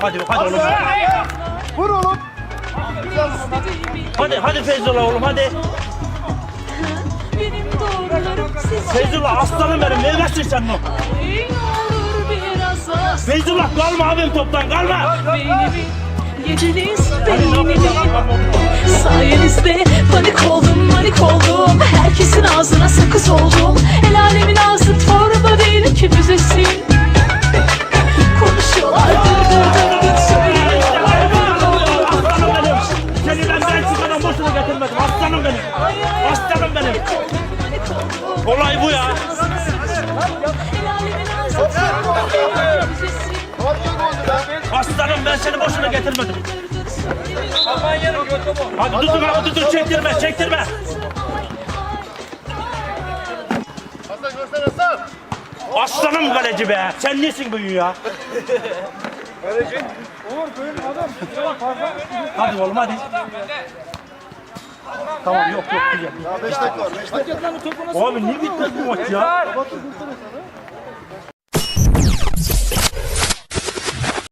Hadi hadi oğlum. Vur oğlum. Hadi hadi Feyzullah oğlum hadi. Benim doğrularım sizce Feyzullah aslanım benim. Ne kaçtın sen lan? Ey olur biraz az Feyzullah kalma abim toptan kalma. Beynimi yediniz beynimi Sayenizde panik oldum manik oldum Herkesin ağzına sakız oldum Olay bu ya. Aslanım ben seni boşuna getirmedim. Hadi tutun abi tutun çektirme çektirme. Hasan göster Hasan. Aslanım kaleci be. Sen nesin bugün ya? Hadi oğlum hadi. Tamam yok yok güzel. Daha 5 dakika var. 5 dakika. Abi ne bitmez bu maç ya?